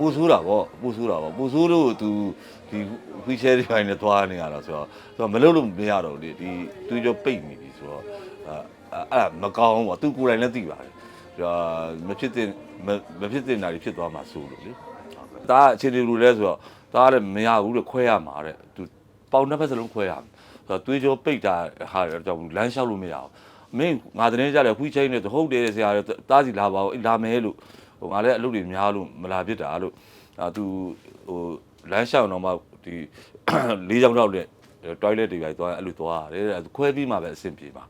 ပူဆိုးတာပေါ့ပူဆိုးတာပေါ့ပူဆိုးလို့သူဒီဝီချဲတွေပိုင်းနဲ့သွားနေရတာဆိုတော့သူကမလုပ်လို့မရတော့ဘူးလေဒီသူကြောပိတ်နေပြီဆိုတော့အဲ့အဲ့မကောင်းဘူးပေါ့သူကိုယ်တိုင်လည်းသိပါတယ်ဒါမဖြစ်တဲ့မဖြစ်တဲ့နာတွေဖြစ်သွားမှာစိုးလို့လေဒါအခြေအနေလိုလဲဆိုတော့ဒါကလည်းမရဘူးလို့ခွဲရမှာတဲ့သူပေါင်နှစ်ဖက်စလုံးခွဲရမှာဆိုတော့သွေးကြောပိတ်တာဟာကြောင့်လမ်းလျှောက်လို့မရဘူးမင်းငါတည်းကြတယ်ဝီချဲနေတော့ဟုတ်တယ်ဆရာတားစီလာပါဦးလာမယ်လို့ ဟိုငါလည်းအလုပ်တွေများလို့မလာဖြစ်တာလို့အာသူဟိုလမ်းလျှောက်တော့မှဒီလေးချောင်းတော့တဲ့ toilet တွေပဲသွားအဲ့လိုသွားရတယ်တဲ့ခွဲပြီးမှပဲအဆင်ပြေပါ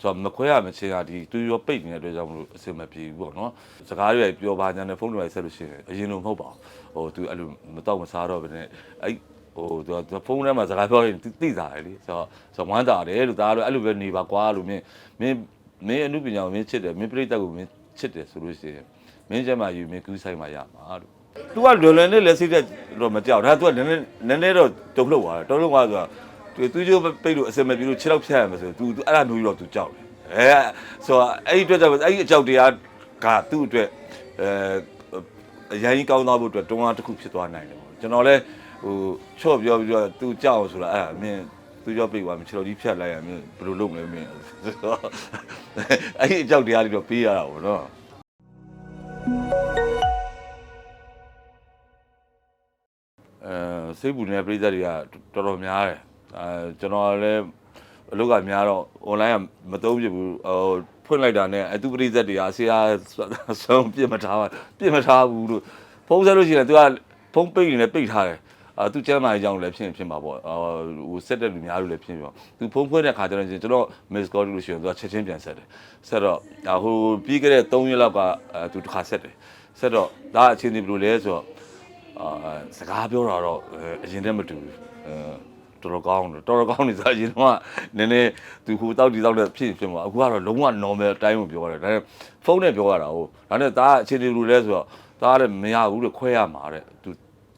ဆိုတော့မခွဲရမချင်းကဒီသူရောပိတ်နေတဲ့အတွက်ကြောင့်မလို့အဆင်မပြေဘူးပေါ့နော်စကားတွေပြောပါညာနဲ့ဖုန်းတွေဆက်လို့ရှိရင်အရင်လိုမဟုတ်ပါဘူးဟိုသူအဲ့လိုမတော့မစားတော့ဘဲနဲ့အဲ့ဟိုသူဖုန်းထဲမှာစကားပြောရင်သိတာလေလေဆိုတော့ဆိုဝမ်းတာတယ်လို့ဒါကတော့အဲ့လိုပဲနေပါကွာလို့မင်းမင်းမင်းအမှုပညာကိုမင်းချစ်တယ်မင်းပြိတ္တကိုမင်းချစ်တယ်ဆိုလို့ရှိရင် မင်းကျမယူမင်းကူးဆိုင်မှာရမှာလို့ तू ကလွယ်လွယ်နဲ့လက်စိတဲ့တော့မကြောက်ဒါ तू ကနည်းနည်းနည်းနည်းတော့တုံ့လှုပ်သွားတယ်တုံ့လှုပ်သွားဆိုတော့ तू သူကျိုးပိတ်လို့အစင်မပြေလို့ခြေထောက်ဖြတ်ရမှာဆို तू तू အဲ့ဒါမျိုးကြီးတော့ तू ကြောက်တယ်အဲဆိုတော့အဲ့ဒီအတွက်ကြောင့်အဲ့ဒီအကြောက်တရားကသူ့အတွက်အဲအရင်ကြီးကောင်းသွားဖို့အတွက်တွန်းအားတစ်ခုဖြစ်သွားနိုင်တယ်ပေါ့ကျွန်တော်လည်းဟိုချော့ပြောပြီးတော့ तू ကြောက်အောင်ဆိုတာအဲ့ဒါမင်းသူကြောပိတ်သွားမခြေတော်ကြီးဖြတ်လိုက်ရမင်းဘယ်လိုလုပ်မလဲမင်းဆိုတော့အဲ့ဒီအကြောက်တရားတွေတော့ပေးရတာပေါ့နော် စိတ်ပူနေတဲ့ပြည်သက်တွေကတော်တော်များတယ်အဲကျွန်တော်လည်းအလုပ်ကများတော့ online ကမသုံးပြဘူးဟိုဖွင့်လိုက်တာနဲ့အတူပြည်သက်တွေကဆရာဆုံးပြစ်မထားပါပြစ်မထားဘူးလို့ဖုန်းဆက်လို့ရှိရင်သူကဖုန်းပိတ်နေတယ်ပိတ်ထားတယ်အာသူကျမ်းမာရေးကြောင့်လည်းဖြစ်ရင်ဖြစ်မှာပေါ့အာဟိုဆက်တဲ့လူများလို့လည်းဖြစ်ပြီပေါ့သူဖုန်းဖွင့်တဲ့ခါကျတော့ကျွန်တော် miss call လို့ရှိရင်သူကချက်ချင်းပြန်ဆက်တယ်ဆက်တော့အာဟိုပြီးခဲ့တဲ့3ရက်လောက်ကအဲသူတစ်ခါဆက်တယ်ဆက်တော့ဒါအချင်းဒီဘယ်လိုလဲဆိုတော့ အာစကားပြောတာတော့အဲအရင်တည်းမတူဘူးအဲတော်တော်ကောင်းတယ်တော်တော်ကောင်းနေစားအရင်တော့နည်းနည်းသူဟိုတောက်ဒီတောက်တဲ့ဖြစ်ဖြစ်မှာအခုကတော့လုံးဝ normal အတိုင်းကိုပြောရတယ်ဒါပေမဲ့ဖုန်းနဲ့ပြောရတာဟုတ်ဒါနဲ့ဒါအခြေအနေလိုလဲဆိုတော့ဒါကလည်းမရဘူးလို့ခွဲရမှာတဲ့သူ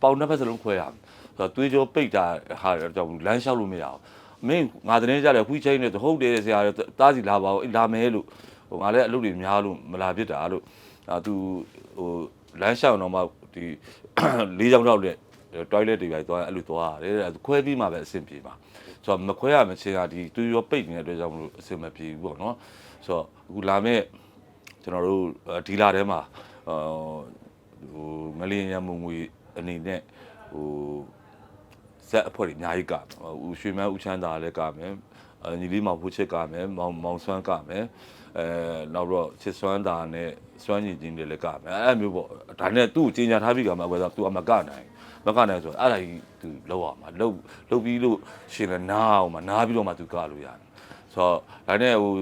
ပေါင်နှစ်ဖက်စလုံးခွဲရမှာဆိုတော့သွေးကြောပိတ်တာဟာကြောင့်လမ်းလျှောက်လို့မရဘူးမင်းငါတည်းကြတယ်ဝီချဲနေတော့ဟုတ်တယ်ဆရာတားစီလာပါဦးလာမယ်လို့ဟိုငါလည်းအလုပ်တွေများလို့မလာဖြစ်တာလို့အာသူဟိုလမ်းလျှောက်တော့မှဒီ လေးချောင်းတော့တဲ့ toilet တွေပဲသွားအဲ့လိုသွားရတယ်တဲ့ခွဲပြီးမှပဲအဆင်ပြေပါဆိုတော့မခွဲရမချင်းကဒီသူရောပိတ်နေတဲ့အတွက်ကြောင့်မလို့အဆင်မပြေဘူးပေါ့နော်ဆိုတော့အခုလာမဲ့ကျွန်တော်တို့ဒီလာထဲမှာအာဟိုငလင်းရမုံငွေအနေနဲ့ဟိုဇက်အဖွဲ့တွေအများကြီးကဦးရွှေမန်းဦးချမ်းသာလည်းကမယ်အညီလေးမောင်ဖို့ချစ်ကမယ်မောင်မောင်ဆွမ်းကမယ်အဲနောက်တော့ချစ်စွမ်းတာနဲ့ စွမ်းညီချင်းတွေလည်းကမယ်အဲ့လိုမျိုးပေါ့ဒါနဲ့သူ့ကိုကြီးညာထားပြီးကမှကွယ်ဆိုသူအမကနိုင်မကနိုင်ဆိုတော့အဲ့ဒါကြီးသူလောက်အောင်မှာလောက်လောက်ပြီးလို့ရှင်လည်းနားအောင်မှာနားပြီးတော့မှသူကလို့ရတယ်ဆိုတော့ဒါနဲ့ဟို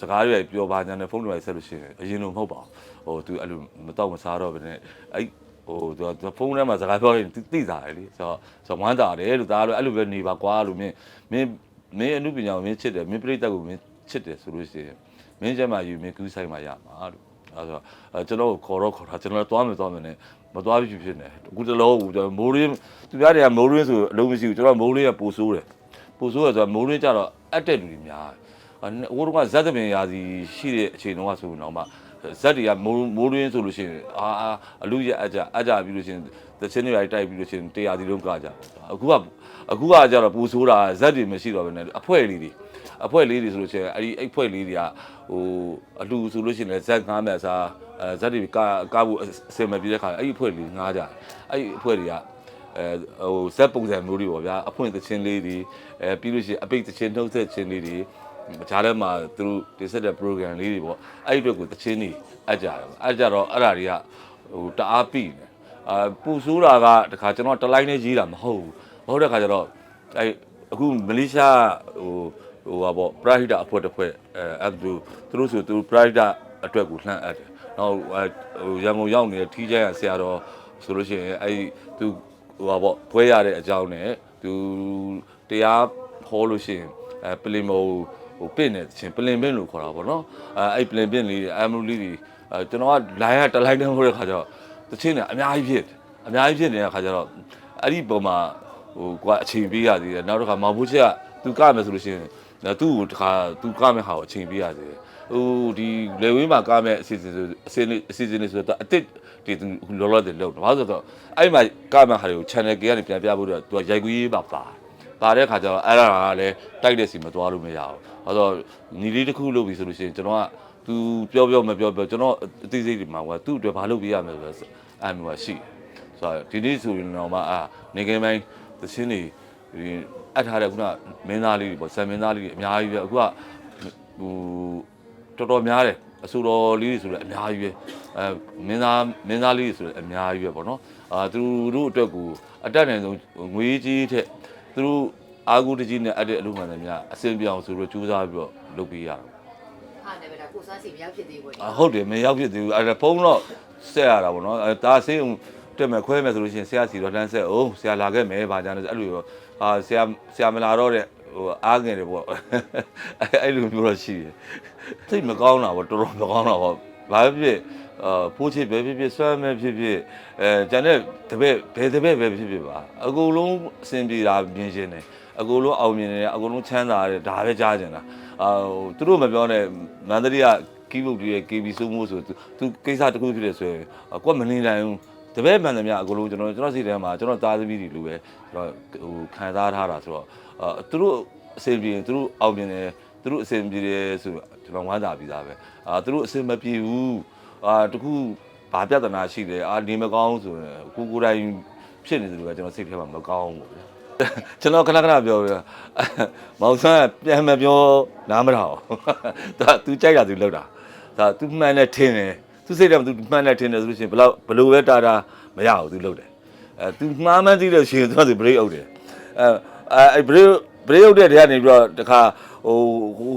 စကားတွေပြောပါညာနဲ့ဖုန်းတွေဆက်လို့ရှိရင်အရင်လိုမဟုတ်ပါဘူးဟိုသူအဲ့လိုမတော့မစားတော့ဘဲနဲ့အဲ့ဟိုသူဖုန်းထဲမှာစကားပြောရင်သိတာလေလေဆိုတော့ဆိုဝမ်းတာတယ်လို့ဒါကတော့အဲ့လိုပဲနေပါကွာလို့မင်းမင်းမင်းအမှုပညာကိုမင်းချစ်တယ်မင်းပြိတ္တကိုမင်းချစ်တယ်ဆိုလို့ရှိရင်မင်းကျမယူမင်းကူးဆိုင်မှာရမှာလို့ အဲဆိုအဲကျွန်တော်ခေါ်တော့ခေါ်တာကျွန်တော်သွားမယ်သွားမယ်နဲ့မသွားပြီဖြစ်နေအခုတလောကကျွန်တော်မိုးရင်းသူများတွေကမိုးရင်းဆိုအလုံးမရှိဘူးကျွန်တော်မိုးရင်းကပူဆိုးတယ်ပူဆိုးရဆိုတော့မိုးရင်းကြတော့အက်တဲ့လူတွေများတယ်ဟိုတော့ကဇက်သမင်ရာစီရှိတဲ့အချိန်တုန်းကဆိုတော့မှ ဇက်တွေကမိုးမိုးရင်းဆိုလို့ရှိရင်အာအလူရအကြအကြပြီးလို့ရှိရင်တချင်းတွေတိုက်ပြီးလို့ရှိရင်တရားစီလုံးကကြအခုကအခုကကြတော့ပူဆိုးတာဇက်တွေမရှိတော့ဘဲနဲ့အဖွဲလေးတွေအဖွဲလေးတွေဆိုလို့ရှိရင်အဲ့ဒီအိတ်ဖွဲလေးတွေကဟိုအလူဆိုလို့ရှိရင်လည်းဇက်ငားမြတ်စားအဲဇက်တွေကာကားဖို့အစင်မပြေတဲ့ခါအဲ့ဒီအဖွဲလေးငားကြအဲ့ဒီအဖွဲတွေကအဲဟိုဇက်ပုံစံမျိုးတွေပေါ့ဗျာအဖွင့်သချင်းလေးတွေအဲပြီးလို့ရှိရင်အပိတ်သချင်းနှုတ်ဆက်ချင်းလေးတွေ ဂျားထဲမှာသူတို့တင်ဆက်တဲ့ program လေးတွေပေါ့အဲ့ဒီအတွက်ကိုသချင်းတွေအကြတယ်ပေါ့အကြတော့အဲ့ဒါတွေကဟိုတအားပြီနေအာပူဆိုးတာကတခါကျွန်တော်တလိုင်းနဲ့ရေးတာမဟုတ်ဘူးမဟုတ်တဲ့ခါကျတော့အဲအခုမလေးရှားဟိုဟိုပါပေါ့ပရာဟိတအဖွဲ့တစ်ဖွဲ့အဲအဲ့သူသူတို့ဆိုသူပရာဟိတအတွက်ကိုလှမ်းအပ်တယ်နောက်ဟိုရန်ကုန်ရောက်နေတဲ့ထီးကျန်းရဆရာတော်ဆိုလို့ရှိရင်အဲ့သူဟိုပါပေါ့ဘွဲရတဲ့အကြောင်းနဲ့သူတရားဟောလို့ရှိရင်အဲပလင်မို ဟိုပင့်နေချင်းပလင်ပင့်လို့ခေါ်တာပေါ့နော်အဲအဲ့ပလင်ပင့်လေးအမလူလေးတွေအဲကျွန်တော်ကလိုင်းကတလိုင်းတန်းဟိုတဲ့ခါကျတော့တချင်းနဲ့အများကြီးဖြစ်အများကြီးဖြစ်နေတဲ့ခါကျတော့အဲ့ဒီပုံမှာဟိုကွာအချိန်ပေးရသေးတယ်နောက်တစ်ခါမောင်ဖို့ချက်ကသူကမယ်ဆိုလို့ရှိရင်ဒါသူ့ကိုတခါသူကမဲ့ဟာကိုအချိန်ပေးရသေးတယ်ဟိုဒီလေဝင်းမှာကမဲ့အစီအစဉ်ဆိုအစီအစဉ်အစီအစဉ်လေးဆိုတော့အတစ်ဒီသူလောလောတယ်လောက်တယ်ဘာလို့ဆိုတော့အဲ့မှာကမဲ့ဟာတွေကို channel K ကနေပြန်ပြဖို့တော့သူကရိုက်ကူးရေးပါပါ ပါတဲ့ခါကျတော့အဲ့ဒါကလည်းတိုက်တဲ့စီမသွားလို့မရဘူး။အဲတော့ညီလေးတစ်ခုလုပ်ပြီဆိုလို့ရှိရင်ကျွန်တော်က तू ပြောပြောမပြောပြောကျွန်တော်အသိစိတ်တွေမှာကသူ့အတွက်ဘာလုပ်ပြရမလဲဆိုတော့အဲ့မျိုးကရှိတယ်။ဆိုတော့ဒီနေ့ဆိုရင်တော့မှအာနေကင်းပိုင်းသချင်းတွေဒီအပ်ထားတဲ့ခုနမင်းသားလေးတွေပေါ့ဆံမင်းသားလေးတွေအများကြီးပဲအခုကဟိုတော်တော်များတယ်အဆိုတော်လေးတွေဆိုလည်းအများကြီးပဲအဲမင်းသားမင်းသားလေးတွေဆိုလည်းအများကြီးပဲပေါ့နော်အာသူတို့အတွက်ကိုအတက်နိုင်ဆုံးငွေကြီးထက် သူတို့အာဂုတကြီးနဲ့အပ်တဲ့အလုပ်မှန်တယ်များအစင်ပြောင်းဆိုတော့ကြိုးစားပြီးတော့လုပ်ပေးရတာဟာနေပဲဒါကိုစားစီမရောက်ဖြစ်သေးဘူးလေအဟုတ်တယ်မရောက်ဖြစ်သေးဘူးအဲ့ဒါဖုန်းတော့ဆက်ရတာပေါ့နော်အဲဒါဆေးုံတက်မယ်ခွဲမယ်ဆိုလို့ရှိရင်ဆရာစီတော့တန်းဆက်အောင်ဆရာလာခဲ့မယ်ဗာကြတယ်အဲ့လိုရောဟာဆရာဆရာမလာတော့တဲ့ဟိုအားငယ်တယ်ပေါ့အဲ့အဲ့လိုမျိုးတော့ရှိတယ်သိပ်မကောင်းတာပေါ့တော်တော်မကောင်းတာပေါ့ဘာဖြစ် အာဖိုးချစ်ပဲဖြစ်ဖြစ်ဆွမ်းပဲဖြစ်ဖြစ်အဲကျန်တဲ့တပည့်ဘယ်တပည့်ပဲဖြစ်ဖြစ်ပါအကုန်လုံးအဆင်ပြေတာမြင်ရှင်းတယ်အကုန်လုံးအောင်မြင်တယ်အကုန်လုံးချမ်းသာတယ်ဒါပဲကြားကျင်တာအာဟိုသူတို့မပြောနဲ့မန္တလေးကကီးဘုတ်တွေရဲ့ KB စိုးမိုးဆိုသူသူကိစ္စတစ်ခုဖြစ်တယ်ဆိုရင်ကိုကမနေနိုင်ဘူးတပည့်မှန်သမျှအကုန်လုံးကျွန်တော်ကျွန်တော်စီထဲမှာကျွန်တော်သားသမီးတွေလိုပဲကျွန်တော်ဟိုခံစားထားတာဆိုတော့အာသူတို့အဆင်ပြေရင်သူတို့အောင်မြင်တယ်သူတို့အဆင်ပြေတယ်ဆိုတော့ကျွန်တော်ဝမ်းသာပြီးသားပဲအာသူတို့အဆင်မပြေဘူး အာတခုဘာပြဿနာရှိတယ်အာနေမကောင်းဆိုရင်ကိုကိုယ်တိုင်ဖြစ်နေတယ်လို့ကကျွန်တော်စိတ်ထဲမှာမကောင်းဘူးပေါ့ဗျာ ကျွန်တော်ခဏခဏပြောပြမောင်ဆန်းကပြန်မပြောနားမထောင်ဒါ तू ကြိုက်တာ तू လောက်တာဒါ तू မှန်တယ်ထင်တယ် तू စိတ်ထဲမှာ तू မှန်တယ်ထင်တယ်ဆိုလို့ရှိရင်ဘယ်လောက်ဘယ်လိုပဲတာတာမရဘူး तू လောက်တယ်အဲ तू မှားမှန်းသိလို့ရှိရင် तू က break အုပ်တယ်အဲအဲ break break အုပ်တဲ့တဲကနေပြီးတော့တခါ ဟို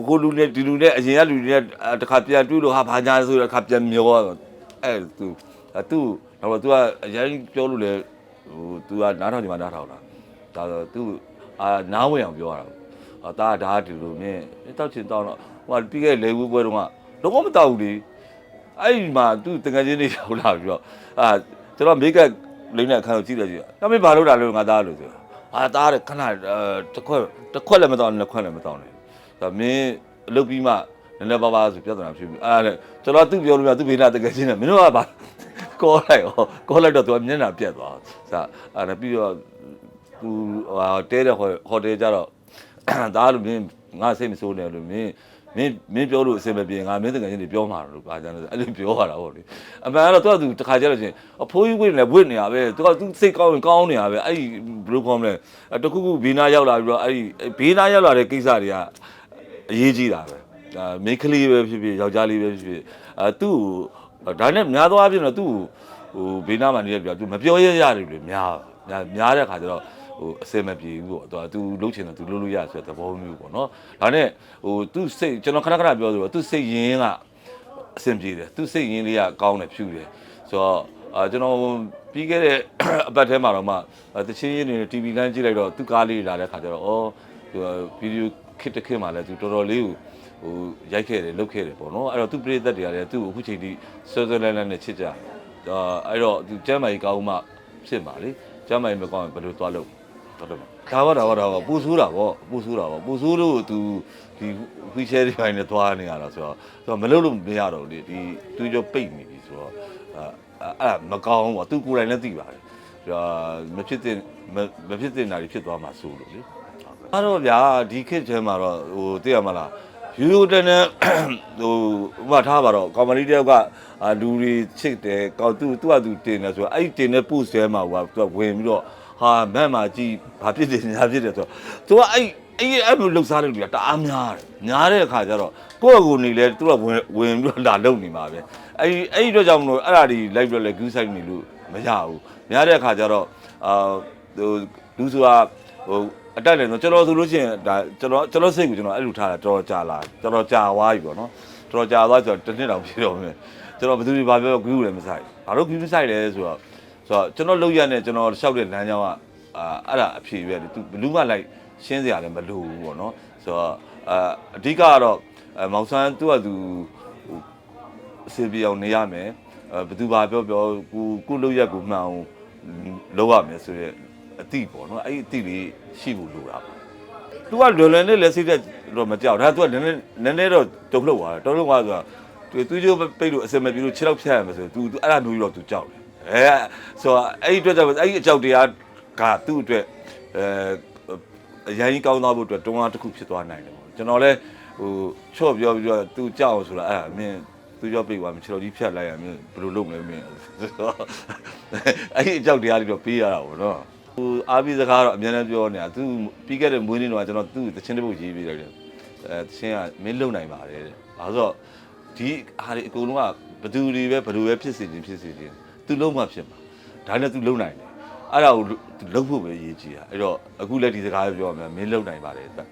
ကိုလူနဲ့ဒီလူနဲ့အရင်ကလူတွေနဲ့တခါပြန်တွေ့လို့ဟာဘာညာဆိုတော့တခါပြန်မျောအဲ तू အဲ तू တော့ तू ကအရင်ပြောလို့လေဟို तू ကနားထောင်ချင်မှနားထောင်တာ ဒါဆိုသူအာနားဝင်အောင်ပြောရတာပေါ့အာဒါကဒါကဒီလိုမြင်တောက်ချင်တောက်တော့ဟိုကပြီးခဲ့လေဝူပွဲတုန်းကတော့မတောက်ဘူးလေအဲ့ဒီမှာသူတကယ်ချင်းနေရောက်လာပြီးတော့အာကျွန်တော်မိကပ်လိမ့်တဲ့အခန်းကိုကြည့်လိုက်ကြည့်။ဒါမင်းဘာလုပ်တာလဲငါသားလို့ဆို။အာသားတဲ့ခဏတစ်ခွက်တစ်ခွက်လည်းမတောင်းနှစ်ခွက်လည်းမတောင်းနဲ့။ ဒါမင်းအလုပ်ပြီးမှနည်းနည်းပါးပါးဆိုပြဿနာဖြစ်ပြီ။အားလေကျွန်တော်သူ့ပြောလို့ပြသူ့ဘေးနာတကယ်ချင်းနဲ့မင်းတို့ကဘာကောလိုက်ဟောကောလိုက်တော့သူကမျက်နှာပြက်သွား။စာအဲ့ဒါပြီးတော့သူဟိုတဲတဲ့ဟိုတယ်ကြတော့ဒါလို့မင်းငါစိတ်မဆိုးနဲ့လို့မင်းမင်းမင်းပြောလို့အဆင်မပြေငါမင်းတကယ်ချင်းတွေပြောမှာလို့ပါကြတယ်အဲ့လိုပြောရတာဟုတ်လေအမှန်ကတော့သူကသူတစ်ခါကြလို့ချင်းအဖိုးကြီးဝိနေဝိနေရပဲသူကသူစိတ်ကောင်းရင်ကောင်းနေရပဲအဲ့ဒီဘယ်လိုခေါ်မလဲတခုခုဘေးနာရောက်လာပြီးတော့အဲ့ဒီဘေးနာရောက်လာတဲ့ကိစ္စတွေက အရေးကြီးတာပဲဒါမိန်းကလေးပဲဖြစ်ဖြစ်ယောက်ျားလေးပဲဖြစ်ဖြစ်အဲသူ့ကိုဒါနဲ့များသောအားဖြင့်တော့သူ့ကိုဟိုဘေးနာမှာနေရပြသူမပြောရရတယ်လေများများများတဲ့ခါကျတော့ ဟိုအစင်မပြေဘူးပေါ့သူက तू လှုပ်ချင်တယ် तू လှုပ်လို့ရဆိုတဲ့သဘောမျိုးပေါ့နော်ဒါနဲ့ဟို तू စိတ်ကျွန်တော်ခဏခဏပြောသလို तू စိတ်ရင်းကအစင်ပြေတယ် तू စိတ်ရင်းလေးကကောင်းတယ်ဖြူတယ်ဆိုတော့အာကျွန်တော်ပြီးခဲ့တဲ့အပတ်ထဲမှာတော့မှတချင်းရင်းနေ TV လမ်းကြည့်လိုက်တော့ तू ကားလေးလာတဲ့ခါကျတော့ဩသူဗီဒီယို ခစ်တစ်ခစ်မှာလည်းသူတော်တော်လေးကိုဟိုရိုက်ခဲ့တယ်လုပ်ခဲ့တယ်ပေါ့နော်အဲ့တော့သူပြည့်သက်တွေကလည်းသူ့ကိုအခုချိန်ထိဆွဲဆွဲလန်းလန်းနဲ့ချစ်ကြအာအဲ့တော့သူကျမ်းမာရေးကောင်းမှဖြစ်မှာလေကျမ်းမာရေးမကောင်းရင်ဘယ်လိုသွားလုပ်တော်တော်ဒါပါဒါပါဒါပါပူဆိုးတာပေါ့ပူဆိုးတာပေါ့ပူဆိုးလို့သူဒီဖီချဲတွေပိုင်းနဲ့သွားနေရတာဆိုတော့သူကမလုပ်လို့မရတော့ဘူးလေဒီသူကြောပိတ်နေပြီဆိုတော့အဲ့မကောင်းဘူးပေါ့သူကိုယ်တိုင်လည်းသိပါတယ်ဒါမဖြစ်တဲ့မဖြစ်တဲ့နာတွေဖြစ်သွားမှာစိုးလို့လေ အဲ့တော့ဗျာဒီခေတ်ထဲမှာတော့ဟိုသိရမလားယူယူတန်းတန်းဟိုဥပမာထားပါတော့ကောင်မလေးတယောက်ကအာလူတွေချစ်တယ်ကောက်သူသူ့ကသူတင်တယ်ဆိုတော့အဲ့ဒီတင်တဲ့ post ထဲမှာဟိုကသူကဝင်ပြီးတော့ဟာမန့်မာကြီးဘာဖြစ်တယ်ညာဖြစ်တယ်ဆိုတော့ तू ကအဲ့အဲ့အဲ့လိုလှုပ်ရှားတဲ့လူကတအားများတယ်များတဲ့အခါကျတော့ကိုယ့်အကိုနေလဲ तू ကဝင်ဝင်ပြီးတော့လာလုံနေမှာပဲအဲ့အဲ့ဒီတော့ကြောင့်မလို့အဲ့ဒါဒီ live တော့လဲ view site နေလို့မရဘူးများတဲ့အခါကျတော့အာဟိုလူဆိုတာဟို အတက်တယ်နော်ကျွန်တော်ဆိုလို့ရှိရင်ဒါကျွန်တော်ကျွန်တော်စိတ်ကိုကျွန်တော်အဲ့လိုထားတာတော်တော်ကြာလာတော်တော်ကြာသွားပြီပေါ့နော်တော်တော်ကြာသွားဆိုတော့တစ်နှစ်တောင်ပြည့်တော့မယ်ကျွန်တော်ဘယ်သူတွေဘာပြော view လည်းမဆိုင်ဘာလို့ view site လဲဆိုတော့ဆိုတော့ကျွန်တော်လောက်ရတဲ့ကျွန်တော်ရှောက်တဲ့လမ်းကြောင်းကအာအဲ့ဒါအဖြေပဲလေသူဘလူးမလိုက်ရှင်းစရာလည်းမလိုဘူးပေါ့နော်ဆိုတော့အာအဓိကကတော့အမောင်ဆန်းသူ့ကသူဟိုအစီပြေအောင်နေရမယ်အဲဘယ်သူဘာပြောပြောကိုကိုလောက်ရက်ကိုမှန်အောင်လုပ်ရမယ်ဆိုရက် အတိပေါ့နော်အဲ့ဒီအတိလေးရှိဖို့လိုတာပါ တ तू ကလွယ်လွယ်နဲ့လက်စိတ်တဲ့တော့မကြောက်ဒါ तू ကနည်းနည်းနည်းနည်းတော့တုံ့လောက်သွားတယ်တုံ့လောက်သွားဆိုတာသူသူကျိုးပိတ်လို့အစင်မပြေလို့ခြေတော့ဖြတ်ရမယ်ဆို तू तू အဲ့ဒါမျိုးကြီးတော့ तू ကြောက်တယ်အဲဆိုတော့အဲ့ဒီအတွက်ကြောင့်အဲ့ဒီအကြောက်တရားကသူ့အတွက်အဲအရင်ကြီးကောင်းသွားဖို့အတွက်တွန်းအားတစ်ခုဖြစ်သွားနိုင်တယ်ပေါ့ကျွန်တော်လည်းဟိုချော့ပြောပြီးတော့ तू ကြောက်အောင်ဆိုတာအဲ့ဒါမင်းသူကြောက်ပိတ်သွားမခြေတော့ကြီးဖြတ်လိုက်ရမင်းဘယ်လိုလုပ်မလဲမင်းဆိုတော့အဲ့ဒီအကြောက်တရားလေးတော့ပေးရတာပေါ့နော် ဟိုအားပြီးစကားတော့အများနဲ့ပြောနေတာသူပြီးခဲ့တဲ့မွေးနေ့တော့ကျွန်တော်သူ့တချင်းတစ်ပုတ်ရေးပေးလိုက်တယ်အဲတချင်းကမင်းလုံနိုင်ပါတယ်တဲ့ဘာလို့ဒီဟာဒီအကုန်လုံးကဘသူတွေပဲဘလူပဲဖြစ်စေခြင်းဖြစ်စေခြင်းသူလုံးမှဖြစ်မှာဒါနဲ့သူလုံနိုင်တယ်အဲ့ဒါကိုသူလုံဖို့ပဲရေးကြည့်တာအဲ့တော့အခုလည်းဒီစကားပဲပြောရမယ်မင်းလုံနိုင်ပါတယ်တဲ့